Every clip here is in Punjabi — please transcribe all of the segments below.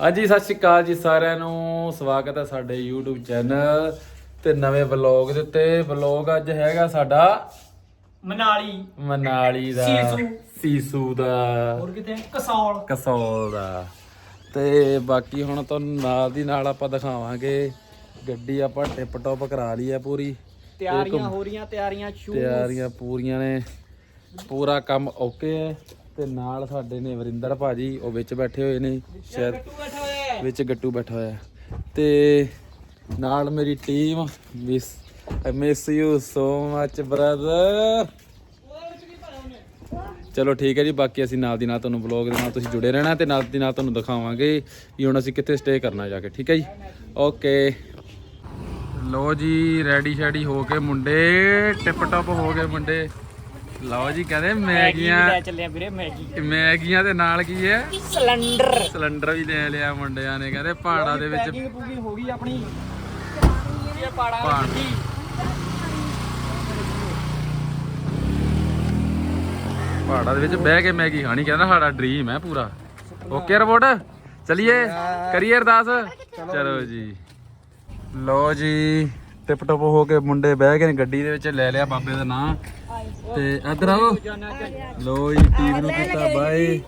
ਹਾਂਜੀ ਸਤਿ ਸ਼੍ਰੀ ਅਕਾਲ ਜੀ ਸਾਰਿਆਂ ਨੂੰ। ਸਵਾਗਤ ਹੈ ਸਾਡੇ YouTube ਚੈਨਲ ਤੇ ਨਵੇਂ ਵਲੌਗ ਦੇ ਉੱਤੇ। ਵਲੌਗ ਅੱਜ ਹੈਗਾ ਸਾਡਾ ਮਨਾਲੀ। ਮਨਾਲੀ ਦਾ। ਸੀਸੂ। ਸੀਸੂ ਦਾ। ਹੋਰ ਕਿਤੇ ਕਸੌਲ। ਕਸੌਲ ਦਾ। ਤੇ ਬਾਕੀ ਹੁਣ ਤੁਹਾਨੂੰ ਨਾਲ ਦੀ ਨਾਲ ਆਪਾਂ ਦਿਖਾਵਾਂਗੇ। ਗੱਡੀ ਆਪਾਂ ਟਿਪ ਟੌਪ ਕਰਾ ਲਈ ਹੈ ਪੂਰੀ। ਤਿਆਰੀਆਂ ਹੋ ਰਹੀਆਂ ਤਿਆਰੀਆਂ ਸ਼ੂ ਤਿਆਰੀਆਂ ਪੂਰੀਆਂ ਨੇ। ਪੂਰਾ ਕੰਮ ਓਕੇ ਹੈ। ਤੇ ਨਾਲ ਸਾਡੇ ਨੇ ਵਰਿੰਦਰ ਭਾਜੀ ਉਹ ਵਿੱਚ ਬੈਠੇ ਹੋਏ ਨੇ ਸ਼ਾਇਦ। ਵਿੱਚ ਗੱਟੂ ਬੈਠਾ ਹੋਇਆ। ਤੇ ਨਾਲ ਮੇਰੀ team miss miss you so much brother ਚਲੋ ਠੀਕ ਹੈ ਜੀ ਬਾਕੀ ਅਸੀਂ ਨਾਲ ਦੀ ਨਾਲ ਤੁਹਾਨੂੰ ਵਲੌਗ ਦੇ ਨਾਲ ਤੁਸੀਂ ਜੁੜੇ ਰਹਿਣਾ ਤੇ ਨਾਲ ਦੀ ਨਾਲ ਤੁਹਾਨੂੰ ਦਿਖਾਵਾਂਗੇ ਕਿ ਹੁਣ ਅਸੀਂ ਕਿੱਥੇ ਸਟੇ ਕਰਨਾ ਜਾ ਕੇ ਠੀਕ ਹੈ ਜੀ? ਓਕੇ ਲਓ ਜੀ ਰੈਡੀ ਸ਼ੈਡੀ ਹੋ ਕੇ ਮੁੰਡੇ ਟਿਪ ਟੌਪ ਹੋ ਗਏ ਮੁੰਡੇ। ਲਓ ਜੀ ਕਹਿੰਦੇ ਮੈਗੀ ਮੈਗੀਆਂ ਲੈ ਚੱਲੇ ਆ ਵੀਰੇ ਮੈਗੀ ਮੈਗੀਆਂ ਦੇ ਨਾਲ ਕੀ ਹੈ? ਸਿਲੰਡਰ। ਸਿਲੰਡਰ ਵੀ ਲੈ ਲਿਆ ਮੁੰਡਿਆਂ ਨੇ ਕਹਿੰਦੇ ਪਹਾੜਾਂ ਦੇ ਵਿੱਚ ਪੈਕਿੰਗ ਪੂਕਿੰਗ ਹੋ ਗਈ ਆਪਣੀ। ਇਹ ਪਹਾੜ। ਗੱਡੀ ਪਹਾੜਾਂ ਦੇ ਵਿੱਚ ਬਹਿ ਕੇ ਮੈਗੀ ਖਾਣੀ ਕਹਿੰਦਾ ਸਾਡਾ ਡ੍ਰੀਮ ਹੈ ਪੂਰਾ। ਓਕੇ ਰਿਪੋਰਟ ਚਲਿਏ? ਕਰੀਏ ਅਰਦਾਸ? ਚਲੋ ਜੀ। ਲੋ ਜੀ ਟਿਪ ਟਪ ਹੋ ਕੇ ਮੁੰਡੇ ਬਹਿ ਗਏ ਨੇ ਗੱਡੀ ਦੇ ਵਿੱਚ ਲੈ ਲਿਆ ਬਾਬੇ ਦਾ ਨਾਂ। ਤੇ ਇੱਧਰ ਆਓ। ਲੋ ਜੀ ਟੀਮ ਨੂੰ ਕੀਤਾ ਬਾਏ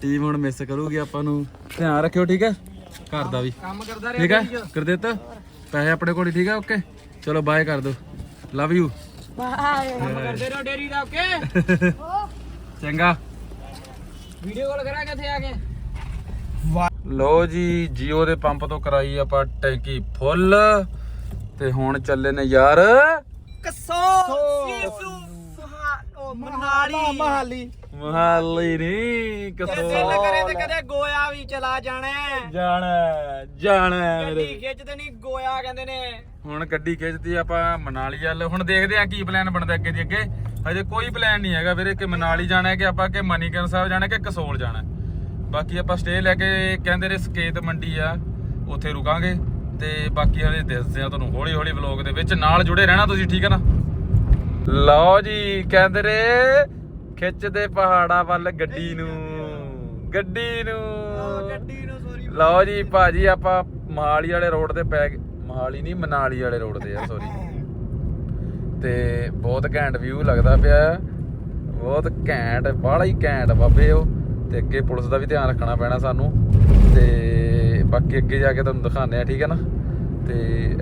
ਟੀਮ ਹੁਣ ਮਿਸ ਕਰੂਗੀ ਆਪਾਂ ਨੂੰ। ਧਿਆਨ ਰੱਖਿਓ ਠੀਕ ਹੈ? ਘਰ ਦਾ ਵੀ। ਕੰਮ ਕਰਦਾ ਠੀਕ ਹੈ? ਕਰ ਦਿੱਤਾ ਪੈਸੇ ਆਪਣੇ ਕੋਲ ਹੀ ਠੀਕ ਹੈ? ਓਕੇ ਚਲੋ ਬਾਏ ਕਰ ਦੋ ਲਵ ਯੂ ਕੰਮ ਕਰਦੇ ਰਹੋ ਡੇਰੀ ਦਾ ਓਕੇ ਚੰਗਾ। ਵੀਡੀਓ ਕਾਲ ਕਰਾਂਗੇ ਇੱਥੇ ਆ ਕੇ। ਲੋ ਜੀ ਜੀਓ ਦੇ ਪੰਪ ਤੋਂ ਕਰਾਈ ਆਪਾਂ ਟੈਂਕੀ ਫੁੱਲ। ਤੇ ਹੁਣ ਚੱਲੇ ਨੇ ਯਾਰ ਸੀਸੂ ਮਨਾਲੀ। ਮਹਾਲੀ। ਮਹਾਲੀ ਨਹੀਂ ਦਿਲ ਕਸੋ ਕਰੇ ਤੇ ਕਦੇ ਗੋਇਆ ਵੀ ਚਲਾ ਜਾਣਾ ਹੈ। ਜਾਣਾ ਜਾਣਾ ਗੱਡੀ ਮੇਰੇ ਖਿੱਚਦੇ ਨਹੀਂ ਗੋਇਆ ਕਹਿੰਦੇ ਨੇ। ਹੁਣ ਗੱਡੀ ਖਿੱਚਦੀ ਆਪਾਂ ਮਨਾਲੀ ਵੱਲ। ਹੁਣ ਦੇਖਦੇ ਆ ਕੀ ਪਲਾਨ ਬਣਦਾ ਅੱਗੇ ਦੀ ਅੱਗੇ। ਹਜੇ ਕੋਈ ਪਲਾਨ ਨਹੀਂ ਹੈਗਾ ਵੀਰੇ ਕਿ ਮਨਾਲੀ ਜਾਣਾ ਹੈ ਕਿ ਆਪਾਂ ਕਿ ਮਨੀਕਰਨ ਸਾਹਿਬ ਜਾਣਾ ਕਿ ਕਸੋਲ ਜਾਣਾ ਹੈ। ਬਾਕੀ ਆਪਾਂ ਸਟੇ ਲੈ ਕੇ ਕਹਿੰਦੇ ਨੇ ਸਕੇਤ ਮੰਡੀ ਆ ਉੱਥੇ ਰੁਕਾਂਗੇ। ਤੇ ਬਾਕੀ ਹਲੇ ਦੱਸਦੇ ਆ ਤੁਹਾਨੂੰ ਹੌਲੀ ਹੌਲੀ ਵਲੌਗ ਦੇ ਵਿੱਚ। ਨਾਲ ਜੁੜੇ ਰਹਿਣਾ ਤੁਸੀਂ ਠੀਕ ਹੈ ਨਾ? ਲਓ ਜੀ ਕਹਿੰਦੇ ਨੇ ਖਿੱਚਦੇ ਪਹਾੜਾਂ ਵੱਲ ਗੱਡੀ ਨੂੰ। ਗੱਡੀ ਨੂੰ। ਗੱਡੀ ਨੂੰ ਸੋਰੀ ਲਓ ਜੀ ਭਾਜੀ ਆਪਾਂ ਮਹਾਲੀ ਵਾਲੇ ਰੋਡ ਤੇ ਪੈ ਗਏ। ਮਹਾਲੀ ਨਹੀਂ ਮਨਾਲੀ ਵਾਲੇ ਰੋਡ ਤੇ ਆ ਸੌਰੀ ਤੇ ਬਹੁਤ ਘੈਂਟ ਵਿਊ ਲੱਗਦਾ ਪਿਆ। ਬਹੁਤ ਘੈਂਟ ਬਾਹਲਾ ਹੀ ਘੈਂਟ ਬਾਬੇ ਉਹ। ਤੇ ਅੱਗੇ ਪੁਲਿਸ ਦਾ ਵੀ ਧਿਆਨ ਰੱਖਣਾ ਪੈਣਾ ਸਾਨੂੰ। ਤੇ ਬਾਕੀ ਅੱਗੇ ਜਾ ਕੇ ਤੁਹਾਨੂੰ ਦਿਖਾਉਂਦੇ ਆ ਠੀਕ ਹੈ ਨਾ? ਤੇ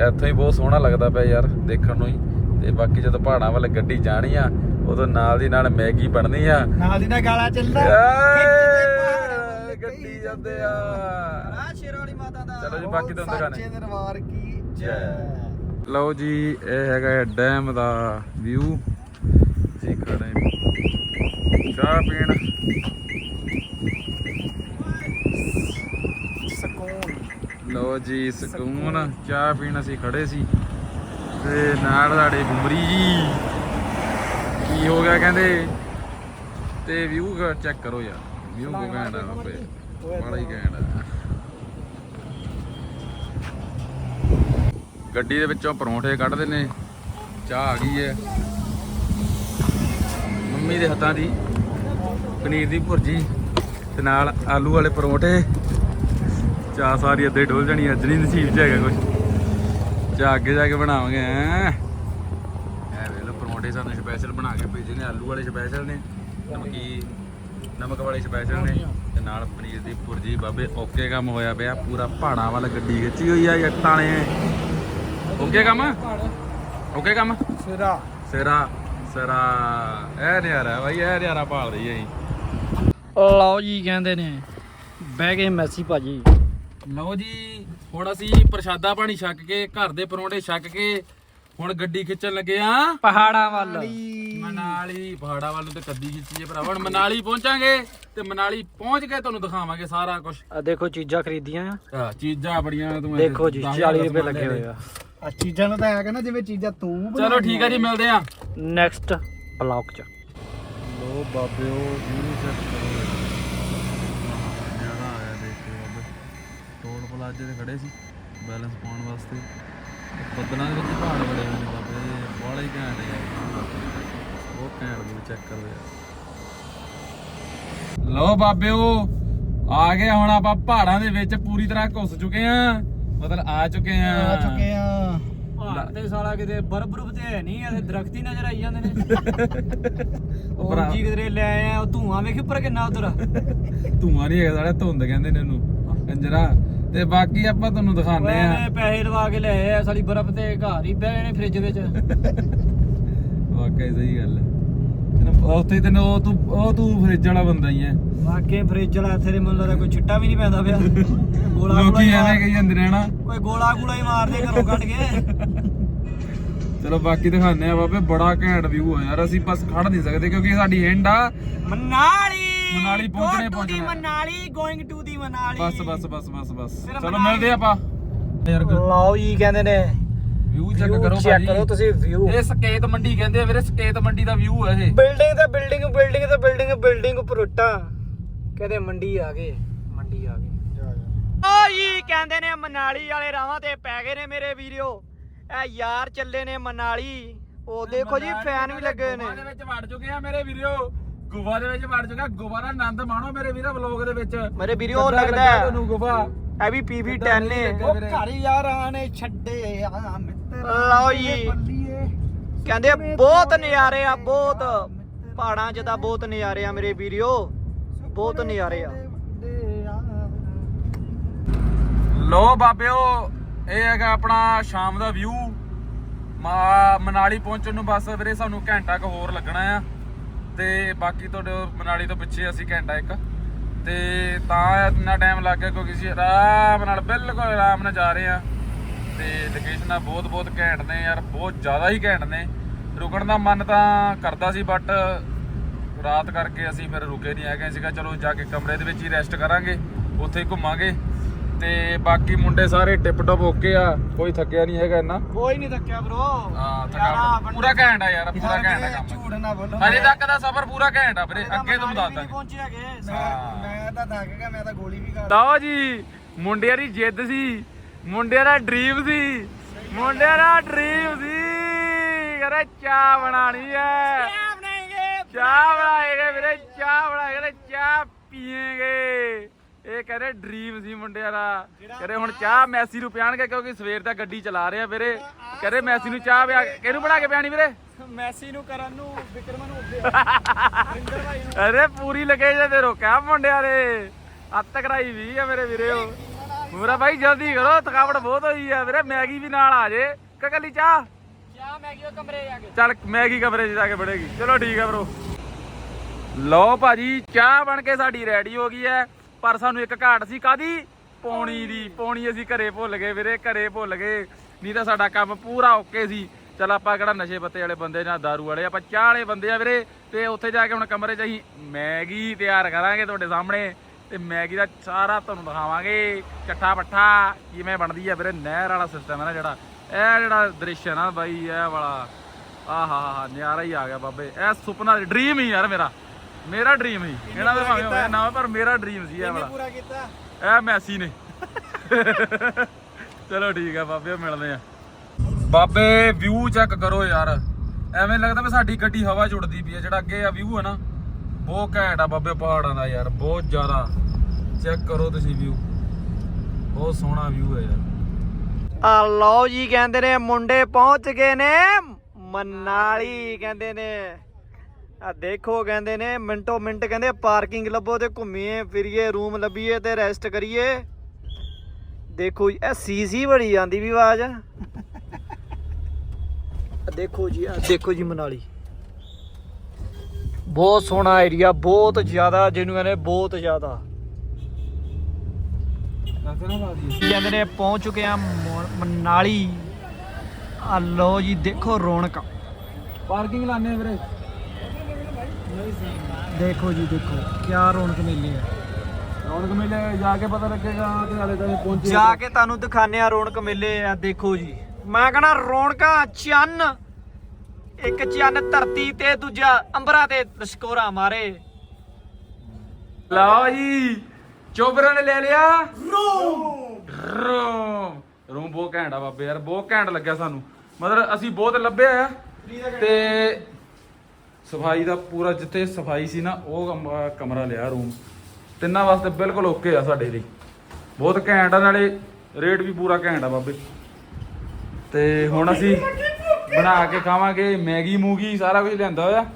ਇੱਥੋਂ ਹੀ ਬਹੁਤ ਸੋਹਣਾ ਲੱਗਦਾ ਪਿਆ ਯਾਰ ਦੇਖਣ ਨੂੰ ਹੀ। ਤੇ ਬਾਕੀ ਜਦੋਂ ਪਹਾੜਾਂ ਵੱਲ ਗੱਡੀ ਜਾਣੀ ਆ ਉਦੋਂ ਨਾਲ ਦੀ ਨਾਲ ਮੈਗੀ ਬਣਨੀ ਆ। ਨਾਲ ਦੀ ਨਾਲ ਗਾਲਾ ਚੱਲਦਾ। ਗੱਡੀ ਜਾਂਦੇ ਆ। ਆ ਸ਼ੇਰ ਵਾਲੀ ਮਾਤਾ ਦਾ। ਚਲੋ ਜੀ, ਬਾਕੀ ਤੁਹਾਨੂੰ ਦਿਖਾਉਂਦੇ। ਸੱਚੇ ਦਰਬਾਰ ਕੀ ਜੈ। ਲਓ ਜੀ ਇਹ ਹੈਗਾ ਡੈਮ ਦਾ ਵਿਊ। ਜੀ ਖੜੇ ਚਾਹ ਪੀਣ। ਸਕੂਨ। ਲਓ ਜੀ ਸਕੂਨ। ਚਾਹ ਪੀਣ ਅਸੀਂ ਖੜੇ ਸੀ। ਤੇ ਨਾਲ ਸਾਡੇ ਬੁਮਰੀ ਜੀ। ਕੀ ਹੋ ਗਿਆ ਕਹਿੰਦੇ? ਤੇ ਵਿਊ ਚੈੱਕ ਕਰੋ ਯਾਰ। ਵਿਊ ਕੋ ਘੈਂਟ ਆ ਬੜਾ ਹੀ ਘੈਂਟ ਆ। ਗੱਡੀ ਦੇ ਵਿੱਚੋਂ ਪਰੌਂਠੇ ਕੱਢਦੇ ਨੇ ਚਾਹ ਆ ਗਈ ਹੈ। ਮੰਮੀ ਦੇ ਹੱਥਾਂ ਦੀ। ਪਨੀਰ ਦੀ ਭੁਰਜੀ। ਤੇ ਨਾਲ ਆਲੂ ਵਾਲੇ ਪਰੌਂਠੇ। ਚਾਹ ਸਾਰੀ ਅੱਧੇ ਡੋਲ ਜਾਣੀ। ਅੱਜ ਨਹੀਂ ਨਸੀਬ ਚ ਹੈਗਾ ਕੁਝ ਚਾਹ ਅੱਗੇ ਜਾ ਕੇ ਬਣਾਵਾਂਗੇ ਐ ਐ ਵੇਖ ਲਓ ਪਰੌਂਠੇ ਸਾਨੂੰ ਸਪੈਸ਼ਲ ਬਣਾ ਕੇ ਭੇਜੇ ਨੇ ਆਲੂ ਵਾਲੇ ਸਪੈਸ਼ਲ ਨੇ ਨਮਕੀ ਨਮਕ ਵਾਲੇ ਸਪੈਸ਼ਲ ਨੇ ਤੇ ਨਾਲ ਪਨੀਰ ਦੀ ਭੁਰਜੀ। ਬਾਬੇ ਓਕੇ ਕੰਮ ਹੋਇਆ ਪਿਆ ਪੂਰਾ ਪਹਾੜਾਂ ਵਾਲਾ ਗੱਡੀ ਖਿੱਚੀ ਹੋਈ ਆ ਜੱਟਾਂ ਨੇ। ਓਕੇ ਕੰਮ? ਓਕੇ ਕੰਮ? ਸਿਰਾ। ਸਿਰਾ ਸਿਰਾ। ਇਹ ਨਿਆਰਾ ਬਾਈ ਇਹ ਨਿਆਰਾ ਭਾਲ ਰਹੀ ਹੈ ਲਓ ਜੀ ਕਹਿੰਦੇ ਨੇ ਬਹਿ ਗਏ ਮੈਸੀ ਭਾਜੀ। ਲਓ ਜੀ ਹੁਣ ਅਸੀਂ ਪ੍ਰਸ਼ਾਦਾ ਪਾਣੀ ਛੱਕ ਕੇ ਘਰ ਦੇ ਪਰੌਂਠੇ ਛੱਕ ਕੇ ਹੁਣ ਗੱਡੀ ਖਿੱਚਣ ਲੱਗੇ ਆ। ਪਹਾੜਾਂ ਵੱਲ। ਮਨਾਲੀ। ਪਹਾੜਾ ਵੱਲ ਨੂੰ ਤੇ ਕੱਦੀ ਖਿੱਚੀ ਹੈ ਭਰਾ ਹੁਣ ਮਨਾਲੀ ਪਹੁੰਚਾਂਗੇ ਤੇ ਮਨਾਲੀ ਪਹੁੰਚ ਕੇ ਤੁਹਾਨੂੰ ਦਿਖਾਵਾਂਗੇ ਸਾਰਾ ਕੁਝ ਆ ਦੇਖੋ ਚੀਜ਼ਾਂ ਖਰੀਦੀਆਂ ਆ। ਹਾਂ ਚੀਜ਼ਾਂ ਬੜੀਆਂ ਤੂੰ ਦੇਖੋ ਜੀ 40 ਰੁਪਏ ਲੱਗੇ ਹੋਏ ਆ। ਆ ਚੀਜ਼ਾਂ ਨੂੰ ਤਾਂ ਐ ਕਹਿੰਦਾ ਜਿਵੇਂ ਚੀਜ਼ਾਂ ਤੂੰ ਚਲੋ ਠੀਕ ਹੈ ਜੀ ਮਿਲਦੇ ਆ। ਨੈਕਸਟ ਬਲੌਗ ਚ। ਲੋ ਬਾਬਿਓ ਵੀਰੂ ਚੈੱਕ ਕਰੋ। ਤੇ ਖੜੇ ਸੀ ਬੈਲੈਂਸ ਪਾਉਣ ਵਾਸਤੇ। ਬੱਦਲਾਂ ਦੇ ਵਿੱਚ ਪਹਾੜ ਬੜੇ ਹੋਏ ਨੇ ਬਾਬੇ ਬੜਾ ਹੀ ਘੈਂਟ ਹੈ। ਉਹ ਘੈਂਟ ਵੀ ਚੈੱਕ ਕਰੋ ਯਾਰ ਲੋ ਬਾਬਿਓ ਆ ਗਏ ਹੁਣ ਆਪਾਂ ਪਹਾੜਾਂ ਦੇ ਵਿੱਚ ਪੂਰੀ ਤਰ੍ਹਾਂ ਘੁੱਸ ਚੁੱਕੇ ਆ। ਮਤਲਬ ਆ ਚੁੱਕੇ ਆ। ਆ ਚੁੱਕੇ ਆ। ਪਹਾੜ ਤੇ ਸਾਲਾ ਕਿਤੇ ਬਰਫ਼ ਬਰਫ਼ ਤੇ ਹੈ ਨਹੀਂ ਇਹ ਦਰਖਤ ਹੀ ਨਜ਼ਰ ਆਈ ਜਾਂਦੇ ਨੇ। ਉਹ। ਜੀ ਕਿਧਰੇ ਲੈ ਆਏ ਆ ਉਹ ਧੂਆਂ ਵੇਖ ਉੱਪਰ ਕਿੰਨਾ ਉਧਰ। ਧੂਆਂ ਨਹੀਂ ਹੈਗਾ ਸਾਡਾ ਧੁੰਦ ਕਹਿੰਦੇ ਨੇ ਇਹਨੂੰ। ਕੰਜਰਾ। ਤੇ ਬਾਕੀ ਆਪਾਂ ਤੁਹਾਨੂੰ ਦਿਖਾਣੇ ਆ ਐਵੇਂ ਪੈਸੇ ਲਵਾ ਕੇ ਲੈ ਆਏ ਆ ਸਾਲੀ ਬਰਫ਼ ਤੇ ਘਰ ਹੀ ਬਹਿ ਨੇ ਫ੍ਰਿਜ ਵਿੱਚ। ਵਾਕਈ ਸਹੀ ਗੱਲ ਹੈ। ਉੱਥੇ ਤੈਨੂੰ ਉਹ ਤੂੰ ਉਹ ਤੂੰ ਫ੍ਰਿਜ ਵਾਲਾ ਬੰਦਾ ਹੀ ਐ ਵਾਕਈ ਫ੍ਰਿਜ ਵਾਲਾ ਇੱਥੇ ਦੇ ਮੁੱਲ ਦਾ ਕੋਈ ਛਿੱਟਾ ਵੀ ਨਹੀਂ ਪੈਂਦਾ ਪਿਆ। ਗੋਲਾ ਗੋਲਾ ਲੋਕੀ ਐਵੇਂ ਕਹੀ ਜਾਂਦੇ ਨੇ ਹਨਾ। ਕੋਈ ਗੋਲਾ ਗੋਲਾ ਹੀ ਮਾਰਦੇ ਘਰੋਂ ਕੱਢ ਕੇ। ਚਲੋ ਬਾਕੀ ਦਿਖਾਣੇ ਆ ਬਾਬੇ ਬੜਾ ਘੈਂਟ ਵਿਊ ਆ ਯਾਰ ਅਸੀਂ ਬਸ ਖੜ ਨਹੀਂ ਸਕਦੇ ਕਿਉਂਕਿ ਸਾਡੀ ਐਂਡ ਆ। Manali! Manali ਪਹੁੰਚਣੇ Go to the ਪਹੁੰਚਣਾ। Manali going to the Manali. ਬਸ ਬਸ ਬਸ ਬਸ ਬਸ। ਫਿਰ ਚਲੋ ਮਨਾਲੀ- ਮਿਲਦੇ ਆਪਾਂ। ਯਾਰ ਲਓ ਜੀ ਕਹਿੰਦੇ ਨੇ। ਵਿਊ ਚੈੱਕ View ਕਰੋ check ਭਾਜੀ। ਕਰੋ ਤੁਸੀਂ view। ਇਹ ਸਕੇਤ ਮੰਡੀ ਕਹਿੰਦੇ ਆ ਵੀਰੇ ਸਕੇਤ ਮੰਡੀ ਦਾ ਵਿਊ ਹੈ ਇਹ। ਬਿਲਡਿੰਗ ਤੇ ਬਿਲਡਿੰਗ ਬਿਲਡਿੰਗ ਤੇ ਬਿਲਡਿੰਗ ਬਿਲਡਿੰਗ ਪਰੋਟਾ ਕਹਿੰਦੇ ਮੰਡੀ ਆ ਗਏ ਮੰਡੀ ਆ ਗਏ। ਓ ਜੀ। ਕਹਿੰਦੇ ਨੇ ਮਨਾਲੀ ਵਾਲੇ ਰਾਵਾਂ ਤੇ ਪੈ ਗਏ ਨੇ ਮੇਰੇ ਵੀਰਿਓ। ਇਹ ਯਾਰ ਚੱਲੇ ਨੇ ਮਨਾਲੀ। ਉਹ ਦੇਖੋ ਜੀ ਫੈਨ ਵੀ ਲੱਗੇ ਨੇ। ਗੋਆ ਦੇ ਵਿੱਚ ਵੜ ਚੁੱਕੇ ਆ ਮੇਰੇ ਵੀਰੋ ਗੋਵਾ ਦੇ ਵਿੱਚ ਵੜ ਚੁੱਕਾ। ਗੋਵਾ ਦਾ ਆਨੰਦ ਮਾਣੋ ਮੇਰੇ ਵੀਰੋ ਵਲੋਗ ਦੇ ਵਿੱਚ। ਮੇਰੇ ਵੀਰਿਓ ਕਿੱਦਾਂ ਲੱਗਦਾ ਹੈ? ਤੁਹਾਨੂੰ ਗੋਵਾ ਇਹ ਵੀ ਪੀਵੀ ਕਿੱਦਾਂ 10 ਨੇ? ਉਹ ਘਰ ਯਾਰਾਂ ਨੇ ਛੱਡੇ ਆ ਮਿੱਤਰ ਲਓ ਜੀ। ਕਹਿੰਦੇ ਬਹੁਤ ਨਜ਼ਾਰੇ ਆ ਬਹੁਤ। ਪਹਾੜਾਂ 'ਚ ਤਾਂ ਬਹੁਤ ਨਜ਼ਾਰੇ ਆ ਮੇਰੇ ਵੀਰਿਓ ਬਹੁਤ ਨਜ਼ਾਰੇ ਆ। ਲੋ ਬਾਬਿਓ ਇਹ ਹੈਗਾ ਆਪਣਾ ਸ਼ਾਮ ਦਾ ਵਿਊ ਮਨਾਲੀ ਪਹੁੰਚਣ ਨੂੰ ਬਸ ਵੀਰੇ ਸਾਨੂੰ ਘੰਟਾ ਕੁ ਹੋਰ ਲੱਗਣਾ ਆ। ਤੇ ਬਾਕੀ ਤੁਹਾਡੇ ਮਨਾਲੀ ਤੋਂ ਪਿੱਛੇ ਅਸੀਂ ਘੰਟਾ ਇੱਕ। ਤੇ ਤਾਂ ਇੰਨਾ ਟਾਈਮ ਲੱਗ ਗਿਆ ਕਿਉਂਕਿ ਅਸੀਂ ਆਰਾਮ ਨਾਲ, ਬਿਲਕੁਲ ਆਰਾਮ ਨਾਲ ਜਾ ਰਹੇ ਆ ਤੇ ਲੋਕੇਸ਼ਨਾਂ ਬਹੁਤ ਬਹੁਤ ਘੈਂਟ ਨੇ ਯਾਰ, ਬਹੁਤ ਜ਼ਿਆਦਾ ਹੀ ਘੈਂਟ ਨੇ। ਰੁਕਣ ਦਾ ਮਨ ਤਾਂ ਕਰਦਾ ਸੀ ਬਟ ਰਾਤ ਕਰਕੇ ਅਸੀਂ ਫਿਰ ਰੁਕੇ ਨਹੀਂ ਹੈਗੇ ਸੀਗਾ, ਚਲੋ ਜਾ ਕੇ ਕਮਰੇ ਦੇ ਵਿੱਚ ਹੀ ਰੈਸਟ ਕਰਾਂਗੇ, ਉੱਥੇ ਹੀ ਘੁੰਮਾਂਗੇ। ਤੇ ਬਾਕੀ ਮੁੰਡੇ ਸਾਰੇ ਟਿਪ ਟੋਪ ਓਕੇ ਆ ਕੋਈ ਥੱਕਿਆ ਨਹੀਂ ਹੈਗਾ ਇੰਨਾ। ਕੋਈ ਨਹੀਂ ਥੱਕਿਆ ਬ్రో ਹਾਂ ਥਕਾਵਟ ਪੂਰਾ ਘੈਂਟ ਆ ਯਾਰ ਪੂਰਾ ਘੈਂਟ ਆ ਕੰਮ। ਝੂਠ ਨਾ ਬੋਲੋ। ਹਜੇ ਤੱਕ ਦਾ ਸਫ਼ਰ ਪੂਰਾ ਘੈਂਟ ਆ ਵੀਰੇ ਅੱਗੇ ਤੁਹਾਨੂੰ ਦੱਸ ਦਾਂਗੇ ਪਹੁੰਚੇ ਹੈਗੇ। ਮੈਂ ਤਾਂ ਥੱਕ ਗਿਆ ਮੈਂ ਤਾਂ ਗੋਲੀ ਵੀ ਖਾ ਲਓ ਜੀ ਮੁੰਡਿਆਂ ਦੀ ਜਿੱਦ ਸੀ ਮੁੰਡਿਆਂ ਦਾ ਡ੍ਰੀਮ ਸੀ ਮੁੰਡਿਆਂ ਦਾ ਡ੍ਰੀਮ ਸੀ। ਕਰੇ ਚਾਹ ਬਣਾਣੀ ਹੈ ਚਾਹ ਬਣਾਏਗੇ। ਵੀਰੇ ਚਾਹ ਬਣਾਏਗੇ ਚਾਹ ਪੀਏਗੇ। ਇਹ ਕਹਿੰਦੇ ਡ੍ਰੀਮ ਸੀ ਮੁੰਡਿਆਂ ਦਾ ਕਹਿੰਦੇ ਹੁਣ ਚਾਹ ਮੈਸੀ ਨੂੰ ਪਿਆਣਗੇ ਕਿਉਂਕਿ ਸਵੇਰ ਦਾ ਗੱਡੀ ਚਲਾ ਰਹੇ ਵੀਰੇ। ਕਹਿੰਦੇ ਮੈਸੀ ਨੂੰ ਚਾਹ ਪਿਆ ਕਿਹਨੂੰ ਬਣਾ ਕੇ ਪਿਆਣੀ ਵੀਰੇ? ਮੈਸੀ ਨੂੰ ਕਰਨ ਨੂੰ ਵਿਕਰਮ ਨੂੰ ਨੂੰ। ਅਰੇ ਪੂਰੀ ਲੋਕੇਸ਼ਨ ਤੇ ਰੋਕਿਆ ਮੁੰਡਿਆਂ ਨੇ ਅੱਤ ਕਰਾਈ ਵੀ ਆ ਮੇਰੇ ਵੀਰੇਓ। ਪੂਰਾ ਭਾਈ ਜਲਦੀ ਕਰੋ ਥਕਾਵਟ ਬਹੁਤ ਹੋਈ ਆ ਵੀਰੇ। ਮੈਗੀ ਵੀ ਨਾਲ ਆ ਜੇ। ਕੱਲੀ ਚਾਹ? ਚਾਹ ਮੈਗੀ ਉਹ ਕਮਰੇ ਜਾ ਕੇ ਚੱਲ ਮੈਗੀ ਕਮਰੇ ਜਾ ਕੇ ਬੜੇਗੀ ਚਲੋ ਠੀਕ ਆ ਬ్రో ਲਓ ਭਾਜੀ ਚਾਹ ਬਣ ਕੇ ਸਾਡੀ ਰੈਡੀ ਹੋ ਗਈ ਹੈ। ਪਰ ਸਾਨੂੰ ਇੱਕ ਘਾਟ ਸੀ ਕਾਦੀ ਪੌਣੀ ਦੀ। ਪੌਣੀ ਅਸੀਂ ਘਰੇ ਭੁੱਲ ਗਏ ਵੀਰੇ, ਘਰੇ ਭੁੱਲ ਗਏ। ਨਹੀਂ ਤਾਂ ਸਾਡਾ ਕੰਮ ਪੂਰਾ ਓਕੇ ਸੀ। ਚਲ ਆਪਾਂ ਕਿਹੜਾ ਨਸ਼ੇ ਪੱਤੇ ਵਾਲੇ ਬੰਦੇ ਜਾਂ ਦਾਰੂ ਵਾਲੇ, ਆਪਾਂ ਚਾਹ ਵਾਲੇ ਬੰਦੇ ਆ ਵੀਰੇ। ਤੇ ਉੱਥੇ ਜਾ ਕੇ ਹੁਣ ਕਮਰੇ 'ਚ ਅਸੀਂ ਮੈਗੀ ਤਿਆਰ ਕਰਾਂਗੇ ਤੁਹਾਡੇ ਸਾਹਮਣੇ। ਤੇ ਮੈਗੀ ਦਾ ਸਾਰਾ ਤੁਹਾਨੂੰ ਦਿਖਾਵਾਂਗੇ। ਚੱਠਾ ਪੱਠਾ ਕਿਵੇਂ ਬਣਦੀ ਆ ਵੀਰੇ, ਨਹਿਰ ਵਾਲਾ ਸਿਸਟਮ ਹੈ ਨਾ ਜਿਹੜਾ। ਇਹ ਜਿਹੜਾ ਦ੍ਰਿਸ਼ ਹੈ ਨਾ ਬਾਈ, ਇਹ ਵਾਲਾ। ਆਹਾ ਹਾ ਨਿਆਰਾ ਹੀ ਆ ਗਿਆ ਬਾਬੇ। ਇਹ ਸੁਪਨਾ ਡ੍ਰੀਮ ਹੀ ਯਾਰ ਮੇਰਾ। ਮੇਰਾ ਡ੍ਰੀਮ ਹੀ ਇਹਨਾਂ ਦਾ ਭਾਵੇਂ ਹੋਇਆ ਨਾ ਪਰ ਮੇਰਾ ਡ੍ਰੀਮ ਸੀ ਇਹ ਵਾਲਾ। ਪੂਰਾ ਕੀਤਾ? ਇਹ ਮੈਸੀ ਨੇ। ਚਲੋ ਠੀਕ ਆ ਬਾਬੇ ਮਿਲਦੇ ਆ। ਬਾਬੇ ਵਿਊ ਚੈੱਕ ਕਰੋ ਯਾਰ। ਐਵੇਂ ਲੱਗਦਾ ਵੀ ਸਾਡੀ ਗੱਡੀ ਹਵਾ 'ਚ ਉੱਡਦੀ ਪਈ ਆ ਜਿਹੜਾ ਅੱਗੇ ਆ ਵਿਊ ਹੈ ਨਾ। ਬਹੁਤ ਘੈਂਟ ਆ ਬਾਬੇ ਪਹਾੜਾਂ ਦਾ ਯਾਰ ਬਹੁਤ ਜ਼ਿਆਦਾ। ਚੈੱਕ ਕਰੋ ਤੁਸੀਂ ਵਿਊ ਬਹੁਤ ਸੋਹਣਾ ਵਿਊ ਹੈ ਯਾਰ। ਆ ਲਓ ਜੀ ਕਹਿੰਦੇ ਨੇ ਮੁੰਡੇ ਪਹੁੰਚ ਗਏ ਨੇ। ਮਨਾਲੀ ਕਹਿੰਦੇ ਨੇ। ਆ ਦੇਖੋ ਕਹਿੰਦੇ ਨੇ, ਮਿੰਟੋ ਮਿੰਟ ਕਹਿੰਦੇ ਪਾਰਕਿੰਗ ਲੱਭੋ ਤੇ ਘੁੰਮੀਏ, ਫਿਰੀਏ, ਰੂਮ ਲੱਭੀਏ ਤੇ ਰੈਸਟ ਕਰੀਏ। ਦੇਖੋ ਜੀ, ਇਹ ਸੀਸੀ ਬੜੀ ਜਾਂਦੀ ਵੀ ਆਵਾਜ਼। ਆ ਦੇਖੋ ਜੀ ਆ ਦੇਖੋ ਜੀ ਮਨਾਲੀ। ਬਹੁਤ ਸੋਹਣਾ ਏਰੀਆ ਬਹੁਤ ਜ਼ਿਆਦਾ, ਜਿਹਨੂੰ ਕਹਿੰਦੇ ਬਹੁਤ ਜ਼ਿਆਦਾ। ਕਹਿੰਦੇ ਨੇ ਪਹੁੰਚ ਚੁੱਕੇ ਆ ਮੋ- ਮਨਾਲੀ। ਆ ਲੋ ਜੀ, ਦੇਖੋ ਰੌਣਕ। ਪਾਰਕਿੰਗ ਲਾਣੇ ਵੀਰੇ। ਦੇਖੋ ਜੀ ਦੇਖੋ। ਕੀ ਰੌਣਕ ਮੇਲੇ ਆ। ਰੌਣਕ ਮੇਲੇ ਜਾ ਕੇ ਪਤਾ ਲੱਗੇਗਾ ਕਿ ਹਾਲੇ ਤਾਂ ਪਹੁੰਚੇ ਜਾ ਕੇ ਤੁਹਾਨੂੰ ਦਿਖਾਣੇ ਆ ਰੌਣਕ ਮੇਲੇ ਆ ਦੇਖੋ ਜੀ। ਮੈਂ ਕਹਣਾ ਰੌਣਕਾਂ ਚੰਨ ਇੱਕ ਚੰਨ ਧਰਤੀ ਤੇ ਦੂਜਾ ਅੰਬਰਾਂ ਤੇ ਲਸ਼ਕੋਰਾ ਮਾਰੇ। ਲਓ ਜੀ ਚੋਬਰਾਂ ਨੇ ਲੈ ਲਿਆ। ਰੂਮ। ਰੂਮ। ਰੂਮ ਬਹੁਤ ਘੈਂਟ ਆ ਬਾਬੇ ਯਾਰ ਬਹੁਤ ਘੈਂਟ ਲੱਗਿਆ ਸਾਨੂੰ। ਮਤਲਬ ਅਸੀਂ ਬਹੁਤ ਲੱਭਿਆ ਆ। ਤੇ ਸਫ਼ਾਈ ਦਾ ਪੂਰਾ ਜਿੱਥੇ ਸਫ਼ਾਈ ਸੀ ਨਾ, ਉਹ ਕਮ- ਕਮਰਾ ਲਿਆ ਰੂਮ ਤਿੰਨਾਂ ਵਾਸਤੇ ਬਿਲਕੁਲ ਓਕੇ ਆ ਸਾਡੇ ਲਈ। ਬਹੁਤ ਘੈਂਟ ਆ, ਨਾਲੇ ਰੇਟ ਵੀ ਪੂਰਾ ਘੈਂਟ ਆ ਬਾਬੇ। ਤੇ ਹੁਣ ਅਸੀਂ ਬਣਾ ਕੇ ਖਾਵਾਂਗੇ ਮੈਗੀ ਮੂਗੀ, ਸਾਰਾ ਕੁਝ ਲਿਆਂਦਾ ਹੋਇਆ।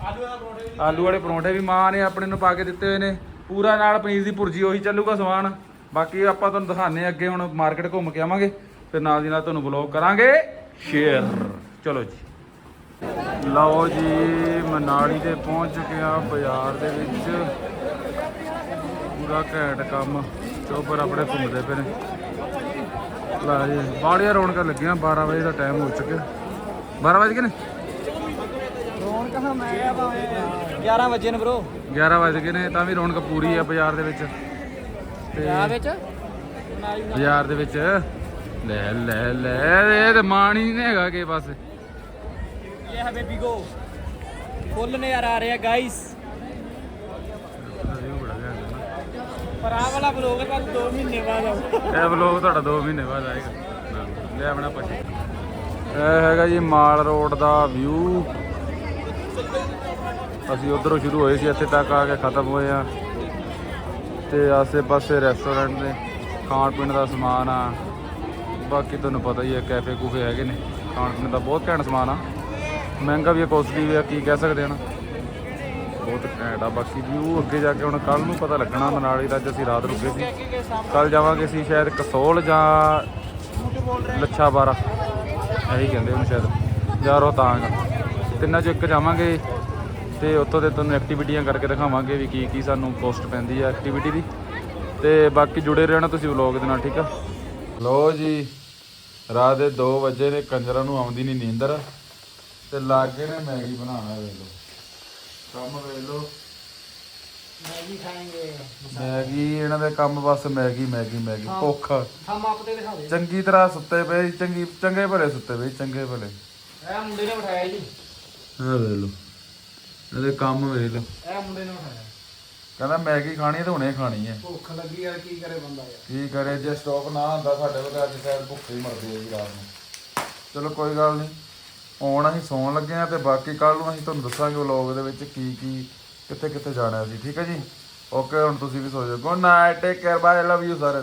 ਆਲੂ ਵਾਲੇ ਪਰੌਂਠੇ ਵੀ ਮਾਂ ਨੇ ਆਪਣੇ ਨੂੰ ਪਾ ਕੇ ਦਿੱਤੇ ਹੋਏ ਨੇ। ਪੂਰਾ ਨਾਲ ਪਨੀਰ ਦੀ ਭੁਰਜੀ, ਉਹੀ ਚੱਲੂਗਾ ਸਮਾਨ। ਬਾਕੀ ਆਪਾਂ ਤੁਹਾਨੂੰ ਦਿਖਾਣੇ ਅੱਗੇ ਹੁਣ ਮਾਰਕੀਟ ਘੁੰਮ ਕੇ ਆਵਾਂਗੇ। ਫਿਰ ਨਾਲ ਦੀ ਨਾਲ ਤੁਹਾਨੂੰ ਵਲੌਗ ਕਰਾਂਗੇ। ਸ਼ੇਅਰ ਚਲੋ ਜੀ। ਲਓ ਜੀ ਮਨਾਲੀ ਤੇ ਪਹੁੰਚ ਚੁੱਕੇ ਆ ਬਾਜ਼ਾਰ ਦੇ ਵਿੱਚ। ਪੂਰਾ ਘੈਂਟ ਕੰਮ ਚੋਬਰ ਆਪਣੇ ਘੁੰਮਦੇ ਪਏ ਨੇ। ਲਾ ਜੀ ਬਾੜੀਆਂ ਰੌਣਕਾਂ ਲੱਗੀਆਂ 12 ਵਜੇ ਦਾ ਟਾਈਮ ਹੋ ਚੁੱਕਿਆ। 12 ਵਜੇ ਕਿਨੇ ਰੋਣ ਕਹਾ ਮੈਂ ਆ ਭਾਵੇਂ 11 ਵਜੇ ਨੇ ਬ్రో 11 ਵਜੇ ਗਏ ਨੇ ਤਾਂ ਵੀ ਰੌਣਕ ਪੂਰੀ ਆ ਬਾਜ਼ਾਰ ਦੇ ਵਿੱਚ। ਤੇ ਵਿੱਚ? ਬਾਜ਼ਾਰ ਦੇ ਵਿੱਚ ਲੈ ਲੈ ਲੈ ਇਹ ਤੇ ਮਾਣ ਹੀ ਨਹੀਂ ਹੈਗਾ ਕਿ ਬਸ। ਇਹ ਹੈ ਬੇਬੀ ਫੁੱਲ ਨਜ਼ਾਰਾ ਆ ਰਿਹਾ ਗਾਇਸ ਪਰ ਆਹ ਵਾਲਾ ਬਲੌਗ ਕੱਲ 2 ਮਹੀਨੇ ਬਾਅਦ ਆਊ ਇਹ ਵਲੋਗ ਤੁਹਾਡਾ 2 ਮਹੀਨੇ ਬਾਅਦ ਆਏਗਾ। ਲੈ ਆਪਣਾ ਪੱਟੀ ਇਹ ਹੈਗਾ ਜੀ ਮਾਲ ਰੋਡ ਦਾ ਵਿਊ ਅਸੀਂ ਉਧਰੋਂ ਸ਼ੁਰੂ ਹੋਏ ਸੀ, ਇੱਥੇ ਤੱਕ ਆ ਕੇ ਖਤਮ ਹੋਏ ਆ। ਤੇ ਆਸੇ-ਪਾਸੇ ਰੈਸਟੋਰੈਂਟ ਨੇ ਖਾਣ ਪੀਣ ਦਾ ਸਮਾਨ ਆ। ਬਾਕੀ ਤੁਹਾਨੂੰ ਪਤਾ ਹੀ ਹੈ ਕੈਫੇ ਕੂਫੇ ਹੈਗੇ ਨੇ। ਖਾਣ ਪੀਣ ਦਾ ਬਹੁਤ ਘੈਂਟ ਸਮਾਨ ਆ। ਮਹਿੰਗਾ ਵੀ ਆ ਕੋਸਟਲੀ ਵੀ ਆ ਕੀ ਕਹਿ ਸਕਦੇ ਹਾਂ ਬਹੁਤ ਘੈਂਟ ਆ, ਬਾਕੀ ਵਿਊ ਅੱਗੇ ਜਾ ਕੇ ਹੁਣ ਕੱਲ ਨੂੰ ਪਤਾ ਲੱਗਣਾ, ਮਨਾਲੀ ਦਾ ਅੱਜ ਅਸੀਂ ਰਾਤ ਰੁਕੇ ਸੀ। ਕੱਲ ਜਾਵਾਂਗੇ ਅਸੀਂ ਸ਼ਾਇਦ ਕਸੋਲ ਜਾਂ ਲੱਛਾ ਬਾਰਾ। ਇਹੀ ਕਹਿੰਦੇ ਉਹਨੂੰ ਸ਼ਾਇਦ, ਜਾਂ ਰੋਹਤਾਂਗ ਤਿੰਨਾਂ ਚੋਂ ਇੱਕ ਜਾਵਾਂਗੇ ਤੇ ਉੱਥੋਂ ਦੇ ਤੁਹਾਨੂੰ ਐਕਟੀਵਿਟੀਆਂ ਕਰਕੇ ਦਿਖਾਵਾਂਗੇ ਵੀ ਕੀ ਕੀ ਸਾਨੂੰ ਕੋਸਟ ਪੈਂਦੀ ਆ ਐਕਟੀਵਿਟੀ ਦੀ। ਤੇ ਬਾਕੀ ਜੁੜੇ ਰਹਿਣਾ ਤੁਸੀਂ ਵਲੌਗ ਦੇ ਨਾਲ, ਠੀਕ ਆ? ਲੋ ਜੀ, ਰਾਤ ਦੇ 2 ਵਜੇ ਨੇ, ਕੰਜਰਾਂ ਨੂੰ ਆਉਂਦੀ ਨਹੀਂ ਨੀਂਦਰ। ਤੇ ਲਾਗੇ ਨੇ ਮੈਗੀ ਬਣਾਉਣਾ ਵੇਖ ਲੋ ਕੰਮ ਵੇਖ ਲੋ ਮੈਗੀ ਖਾਏਂਗੇ। ਮੈਗੀ ਇਹਨਾਂ ਦੇ ਕੰਮ ਬਸ ਮੈਗੀ ਮੈਗੀ ਮੈਗੀ। ਭੁੱਖ। ਹਮ ਆਪ ਤੇ ਦਿਖਾ ਦੇ। ਚੰਗੀ ਤਰ੍ਹਾਂ ਸੁੱਤੇ ਪਏ ਚੰਗੀ ਚੰਗੇ ਭਲੇ ਸੁੱਤੇ ਪਏ ਚੰਗੇ ਭਲੇ। ਇਹ ਮੁੰਡੇ ਨੇ ਉਠਾਇਆ ਜੀ। ਹਾਂ ਵੇਖ ਲੋ ਇਹਦੇ ਕੰਮ ਵੇਖ ਲੋ ਇਹ ਮੁੰਡੇ ਨੇ ਉਠਾਇਆ ਕਹਿੰਦਾ ਮੈਗੀ ਖਾਣੀ ਤੇ ਹੁਣੇ ਖਾਣੀ ਹੈ। ਭੁੱਖ ਲੱਗੀ ਯਾਰ ਕੀ ਕਰੇ ਬੰਦਾ ਯਾਰ। ਕੀ ਕਰੇ ਜੇ ਸਟਾਕ ਨਾ ਹੁੰਦਾ ਸਾਡੇ ਕੋਲ ਅੱਜ ਸ਼ਾਇਦ ਭੁੱਖੇ ਹੀ ਮਰਦੇ ਆ ਜੀ ਰਾਤ ਨੂੰ। ਚਲੋ ਕੋਈ ਗੱਲ ਨਹੀਂ ਆਉਣ ਅਸੀਂ ਸੌਣ ਲੱਗੇ ਆ ਤੇ ਬਾਕੀ ਕੱਲ ਨੂੰ ਅਸੀਂ ਤੁਹਾਨੂੰ ਦੱਸਾਂਗੇ ਵਲੌਗ ਦੇ ਵਿੱਚ ਕੀ ਕੀ ਕਿੱਥੇ ਕਿੱਥੇ ਜਾਣਾ ਸੀ ਠੀਕ ਹੈ ਜੀ? ਓਕੇ ਹੁਣ ਤੁਸੀਂ ਵੀ ਸੋ ਜਾਓ। Good night take care bye love you ਸਾਰਿਆਂ